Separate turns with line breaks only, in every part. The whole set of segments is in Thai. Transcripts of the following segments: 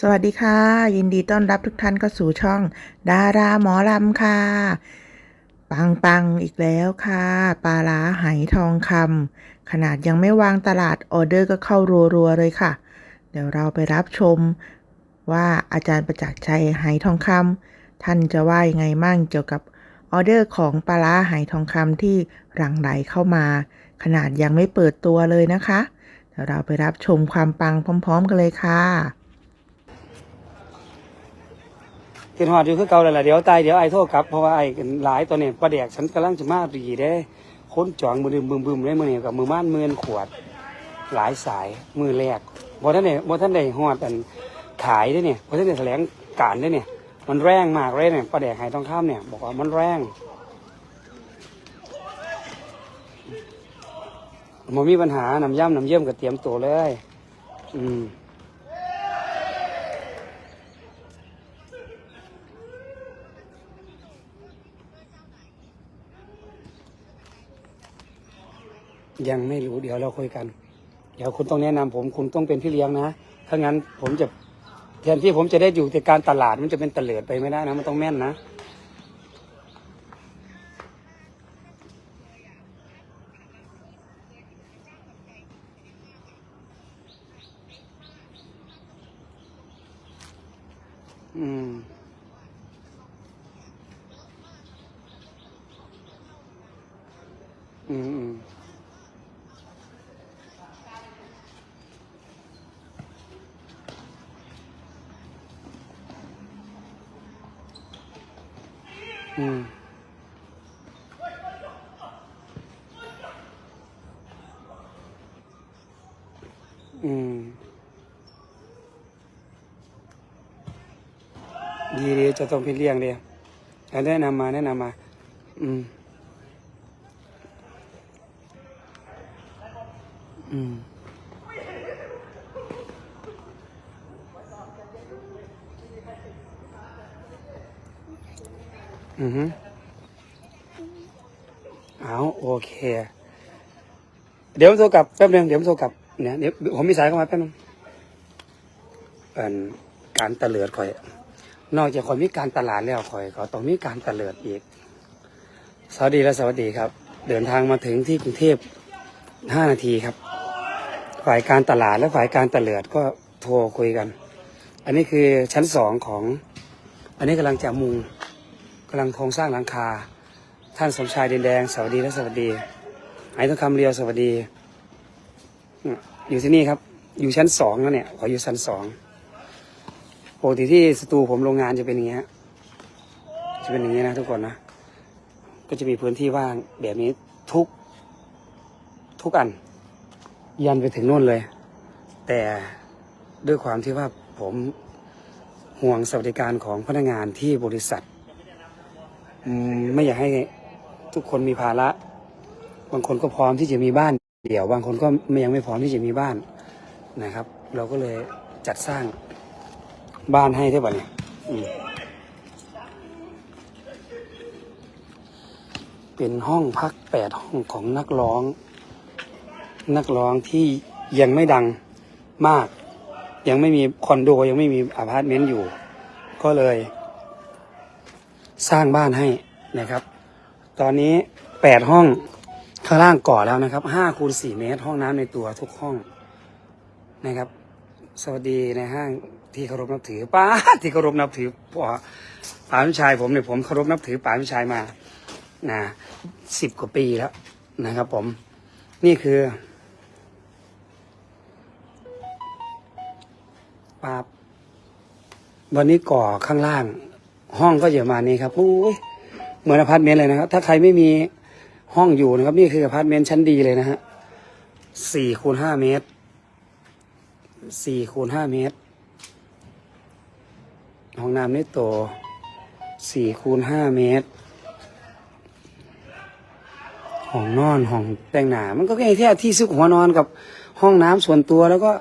สวัสดีค่ะ ยินดีต้อนรับทุกท่านเข้าสู่ช่อง ดาราหมอลำค่ะ ปังปังอีกแล้วค่ะปลาล้าไหทองคำขนาดยังไม่วางตลาดออเดอร์ก็เข้ารัวๆเลยค่ะ เดี๋ยวเราไปรับชมว่าอาจารย์ประจักษ์ชัยไหทองคำท่านจะว่ายังไงมั่งเกี่ยวกับออเดอร์ของปลาล้าไหทองคำที่หลั่งไหลเข้ามา ขนาดยังไม่เปิดตัวเลยนะคะ เดี๋ยวเราไปรับชมความปังพร้อม ๆ กันเลยค่ะ
กินหอดอยู่คือเก่าเลยล่ะเดี๋ยวตายเดี๋ยวไอ้โทษกลับเพราะว่าไอ้หลายตัวเนี่ยประแดกฉันกำลังจะมารีได้ค้นจองมือดึมบึมบึมได้มือเนี่ยกับมือม่านมือนขวด หลายสายมือแรกบ่ท่านเนี่ยบ่ท่านได้หอดอันขายได้เนี่ยบ่ท่านได้แถลงการได้เนี่ย มันแรงมากเลยเนี่ยประแดกห้ต้องข้ามเนี่ย บอกว่ามันแรงมันมีปัญหาน้ำย่ำน้ำเยี่ยมก็เตรียมตัวเลย อืม ยังไม่รู้เดี๋ยวเราคุยกัน เดี๋ยวคุณต้องแนะนำผมคุณต้องเป็นพี่เลี้ยงนะถ้างั้นผมจะแทนที่ผมจะได้อยู่ในการตลาดมันจะเป็นตะเลิดไปไม่ได้นะ มันต้องแม่นนะอืมอืมอืม อืมอืมดีดีจะต้องพี่เลี้ยงเดียวแนะนำมาแนะนำมา อืม อืม อือฮึเอาโอเค เดี๋ยวผมโทรกลับแป๊บนึงเดี๋ยวผมโทรกลับเนี่ยเดี๋ยวผมมีสายเข้ามาแป๊บนึงเอ่นการตะเลิดข่อย นอกจากข่อยมีการตลาดแล้วข่อยก็ต้องมีการตะเลิดอีก สวัสดีและสวัสดีครับ เดินทางมาถึงที่กรุงเทพห้านาทีครับ ฝ่ายการตลาดและฝ่ายการตะเลิดก็โทรคุยกัน อันนี้คือชั้นสองของ อันนี้กำลังจะมุงำลังโครงสร้างหลังคา ท่านสมชายดินแดงสวัสดีและสวัสดีหายทองคำเรียวสวัสดี อยู่ที่นี่ครับ อยู่ชั้นสองแล้วเนี่ยขออยู่ชั้นสองปกติที่สตูผมโรงงานจะเป็นอย่างนี้ฮะจะเป็นอย่างนี้ยนะทุกคนนะ ก็จะมีพื้นที่ว่างแบบนี้ทุก ทุกอัน ยันไปถึงโน่นเลย แต่ด้วยความที่ว่าผมห่วงสวัสดิการของพนักงานที่บริษัท ไม่อยากให้ทุกคนมีภาระ บางคนก็พร้อมที่จะมีบ้านเดี่ยว บางคนก็ยังไม่พร้อมที่จะมีบ้านนะครับ เราก็เลยจัดสร้างบ้านให้ได้ป่ะเนี่ยเป็นห้องพักแปดห้องของนักร้อง นักร้องที่ยังไม่ดังมาก ยังไม่มีคอนโดยังไม่มีอพาร์ตเมนต์อยู่ ก็เลย สร้างบ้านให้นะครับ ตอนนี้แปดห้องข้างล่างก่อแล้วนะครับห้าคูณสี่เมตร ห้องน้ำในตัวทุกห้องนะครับ สวัสดีในห้างที่เคารพนับถือป้าที่เคารพนับถือพ่อป๋าวิชัยผมเนี่ยผมเคารพนับถือป๋าวิชัยมานะสิบกว่าปีแล้วนะครับผมนี่คือปาบวันนี้ก่อข้างล่าง ห้องก็อยู่ประมาณนี้ครับโอ้ยเหมือนอพาร์ตเมนต์เลยนะครับ ถ้าใครไม่มีห้องอยู่นะครับ นี่คืออพาร์ตเมนต์ชั้นดีเลยนะฮะสี่คูณห้าเมตรสี่คูณห้าเมตร ห้องน้ำนี่โตสี่คูณห้าเมตร ห้องนอนห้องแต่งหน้ามันก็แค่แค่ที่ซุกหัวนอนกับห้องน้ำส่วนตัวแล้วก็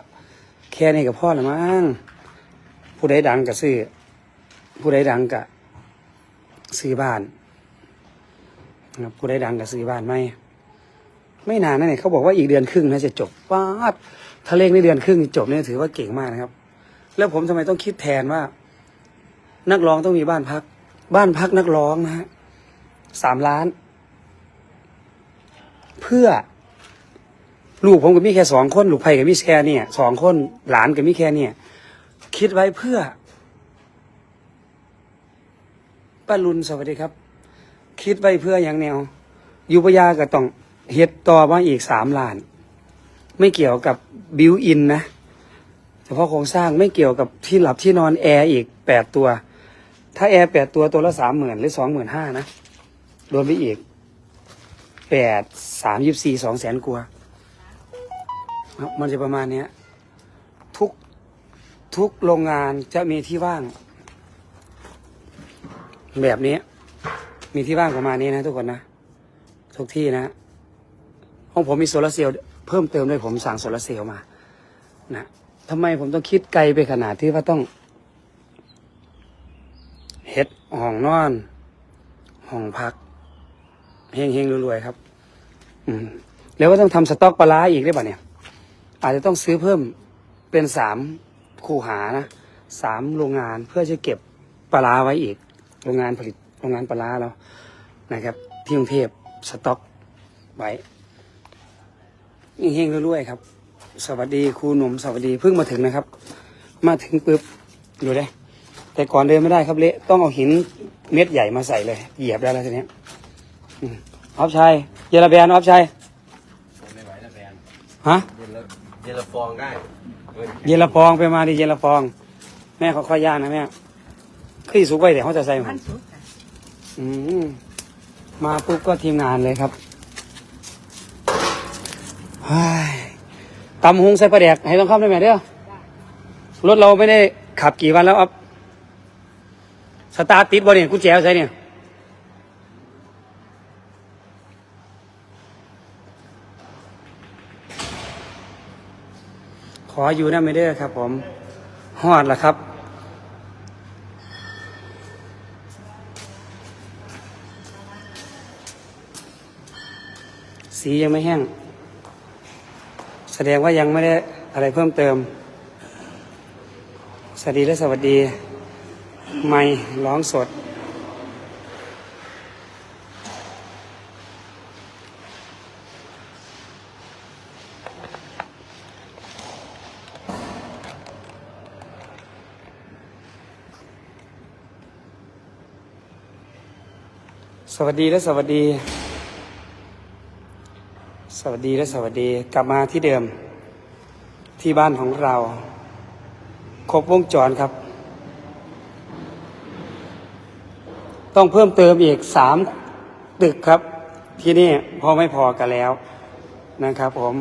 แค่นี้กับพ่อละมั้งผู้ใดดังก็ซื้อ ผู้ใดดังก็ซื้อบ้านนะครับผู้ใดดังก็ซื้อบ้านไม่ไม่นานนะเนี่ยเขาบอกว่าอีกเดือนครึ่งน่าจะจบป้าดถ้าเลขในเดือนครึ่งจบเนี่ยถือว่าเก่งมากนะครับ แล้วผมทำไมต้องคิดแทนว่า นักร้องต้องมีบ้านพัก บ้านพักนักร้องนะฮะสามล้าน เพื่อลูกผมกับมีแค่สองคนลูกไผ่กับมีแค่เนี่ยสองคนหลานกับมีแค่เนี่ย คิดไว้เพื่อ ป้าลุนสวัสดีครับ คิดไว้เพื่ออย่างแนว ยุปยาก็ต้องเฮ็ดต่อมาอีกสามล้าน ไม่เกี่ยวกับบิวอินนะเฉพาะโครงสร้างไม่เกี่ยวกับที่หลับที่นอนแอร์อีกแปดตัว ถ้าแอร์แปดตัวตัวละสามหมื่นหรือสองหมื่นห้านะรวมไปอีกแปดสามยี่สี่สองแสนกว่ามันจะประมาณเนี้ยทุกทุกโรงงานจะมีที่ว่าง แบบนี้ มีที่ว่างประมาณนี้นะทุกคนนะ ทุกที่นะ ห้องผมมีโซลาร์เซลล์เพิ่มเติมด้วยผมสั่งโซลาร์เซลล์มานะทำไมผมต้องคิดไกลไปขนาดที่ว่าต้องเฮ็ดห้องนอน ห้องพักเฮงเฮงรวยๆครับ อืมแล้วก็ต้องทำสต็อกปลาร้าอีกได้ป่ะเนี่ย อาจจะต้องซื้อเพิ่มเป็นสามคูหานะสามโรงงานเพื่อจะเก็บปลาร้าไว้อีก โรงงานผลิตโรงงานปลาร้าเรานะครับ ที่กรุงเทพสต็อกไว้เฮงๆรวยๆครับ สวัสดีครูหนุ่มสวัสดีเพิ่งมาถึงนะครับ มาถึงปุ๊บอยู่เลยแต่ก่อนเดินไม่ได้ครับเละต้องเอาหินเม็ดใหญ่มาใส่เลย เหยียบได้แล้วทีเนี้ยอืมออฟชัยเยลาแบนออฟชัย
ไม่ไหวแล้วแฟน
ฮะ
เย็นละเย็นละฟองได้เว้ย
เยลาฟองไปมาดิเยลาฟอง แม่เขาค่อยย่างนะแม่ ขี้สุกไว้เดี๋ยวเขาจะใส่มันอืมมาปุ๊บก็ทีมงานเลยครับเฮ้ยตำหุงใส่ปลาแดกให้ต้องเข้าได้ไหมเด้อรถเราไม่ได้ขับกี่วันแล้วอ๊อฟสตาร์ทติดบ่เนี่ยกุญแจเอาใส่เนี่ย ขออยู่นะไม่ได้อครับ ผมฮอดละครับ สียังไม่แห้ง แสดงว่ายังไม่ได้อะไรเพิ่มเติม สวัสดีและสวัสดี ไม่ร้องสด สวัสดีและสวัสดี สวัสดีและสวัสดีกลับมาที่เดิม ที่บ้านของเรา ครบวงจรครับ ต้องเพิ่มเติมอีกสามตึกครับ ที่นี่พอไม่พอกันแล้วนะครับผม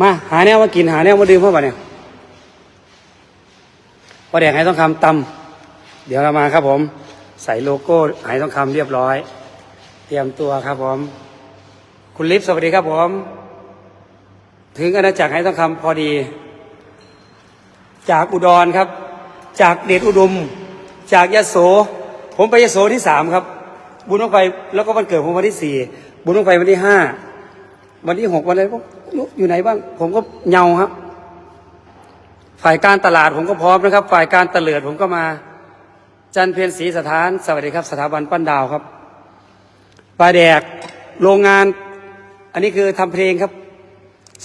มาหาแนวมากินหาแนวมาดื่มเพื่อบ่เนี่ยพอแดกให้ต้องคำตำเดี๋ยวเรามาครับผม ใส่โลโก้หายต้องคำเรียบร้อย เตรียมตัวครับผม คุณลิฟสวัสดีครับผม ถึงอาณาจักรไหต้องคำพอดี จากอุดรครับ จากเดชอุดม จากยะโส ผมไปยะโสที่สามครับ บุญลงไปแล้วก็วันเกิดผมวันที่สี่บุญลงไปวันที่ห้าวันที่หกวันอะไรผมอยู่ไหนบ้าง ผมก็เงาครับ ฝ่ายการตลาดผมก็พร้อมนะครับ ฝ่ายการตะเลิดผมก็มา จันเพียรศรีสถาน สวัสดีครับ สถาบันปั้นดาวครับ ปลาแดกโรงงาน อันนี้คือทำเพลงครับ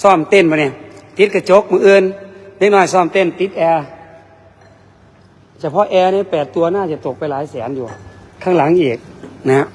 ซ่อมเต้นมาเนี่ยติดกระจกมือเอื่นเล็กน้อยซ่อมเต้นติดแอร์เฉพาะแอร์นี่แปดตัวน่าจะตกไปหลายแสนอยู่ ข้างหลังอีกนะฮะ